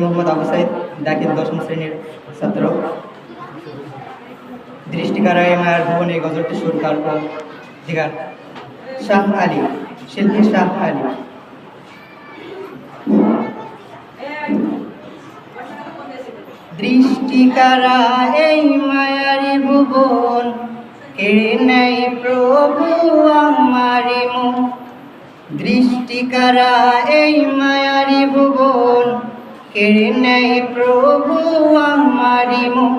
মোহাম্মদ আবু সাইদ, দাখিল দশম শ্রেণির ছাত্র। দৃষ্টিকারায় মায়ের ভুবনে গজলটি সুরকার ও শাহ আলী, শিল্পী শাহ আলী। দৃষ্টিকারা এই মায়ারি ভুবন, কেড়ে নেই প্রভু আমারি মন দৃষ্টিকারা এই মায়ারি ভুবন কেড়ে নেই প্রভু আমারি মন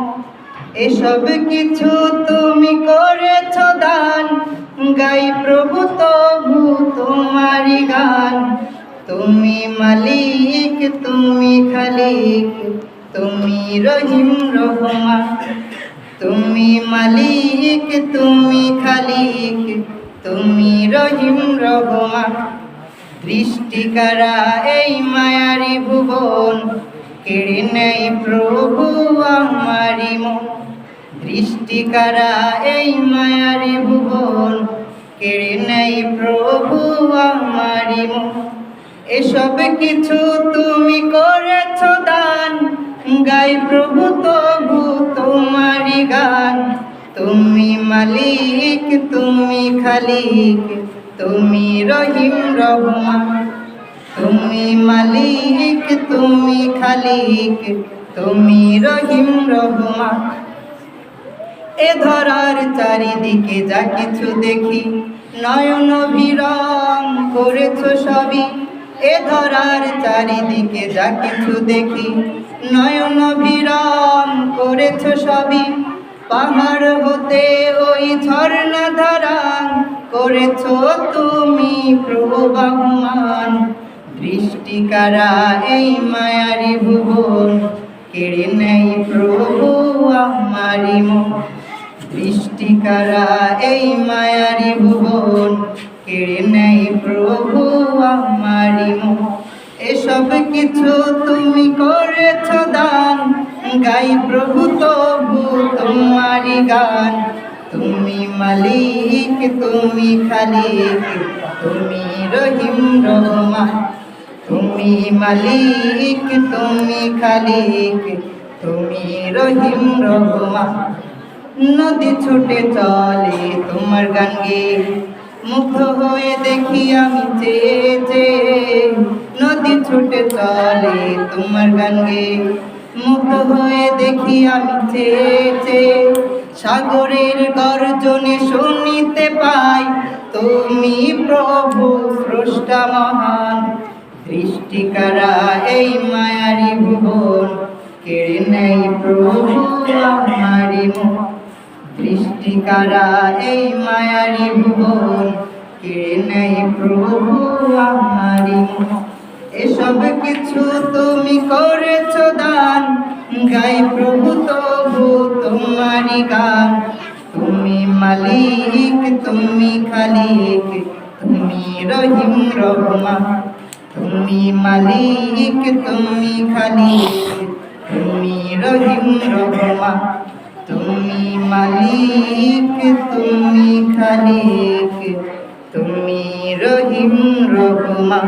এসব কিছু তুমি করেছ দান। গাই প্রভু তবু তোমারি গান। তুমি মালিক, তুমি খালিক, তুমি রহিম রহমান। তুমি মালিক, তুমি খালিক, তুমি রহিম রহমান। দৃষ্টিকারা এই মায়ারি ভুবন, কেড়ে নেই প্রভু আমারি মন। দৃষ্টিকারা এই মায়ারি ভুবন, কেড়ে নেই প্রভু আমারি মন। এসব কিছু তুমি করেছ দান, গাই প্রভু তবু তোমারি গান। তুমি মালিক, তুমি খালিক তুমি রহিম রহমান। তুমি মালিক, তুমি খালিক। তুমি রহিম রহমান। এ ধরার চারিদিকে যা কিছু দেখি, নয়ন বিরম করেছ সবই। এ ধরার চারিদিকে যা কিছু দেখি, নয়ন বিরম করেছ সবই। পাহাড় হতে ওই ঝর্ণা ধারা করেছ তুমি প্রবাহমান দৃষ্টিকারা এই মায়ারি ভুবন, কেড়ে নেই প্রভু আমারি মন। দৃষ্টিকারা এই মায়ারি ভুবন, কেড়ে নেই প্রভু আমারি এসব কিছু তুমি করেছ দান, গাই প্রভু তবু তোমারি গান। মালিক, তুমি খালিক, তুমি রহিম রহমান। তুমি মালিক, তুমি খালিক, তুমি রহিম রহমান। নদী ছুটে চলে তোমার গান গে, মুগ্ধ হয়ে দেখি আমি চেয়ে চেয়ে। নদী ছুটে চলে তোমার গান গে, মুগ্ধ হয়ে দেখি আমি চেয়ে চেয়ে। সাগরের গর্জনে শুনিতে পাই, তুমি প্রভু স্রষ্টা মহান। দৃষ্টিকারা এই মায়ারি ভুবন, কেড়ে নেই প্রভু আমারি দৃষ্টিকারা এই মায়ারি ভুবন, কেড়ে নেই প্রভু আমারি এসব কিছু তুমি করেছ দান, গাই প্রভু তবু তোমারি গান। তুমি মালিক, তুমি খালিক, তুমি রহিম রহমান তুমি মালিক, তুমি খালিক, তুমি রহিম রহমান তুমি মালিক, তুমি খালিক, তুমি রহিম রহমান।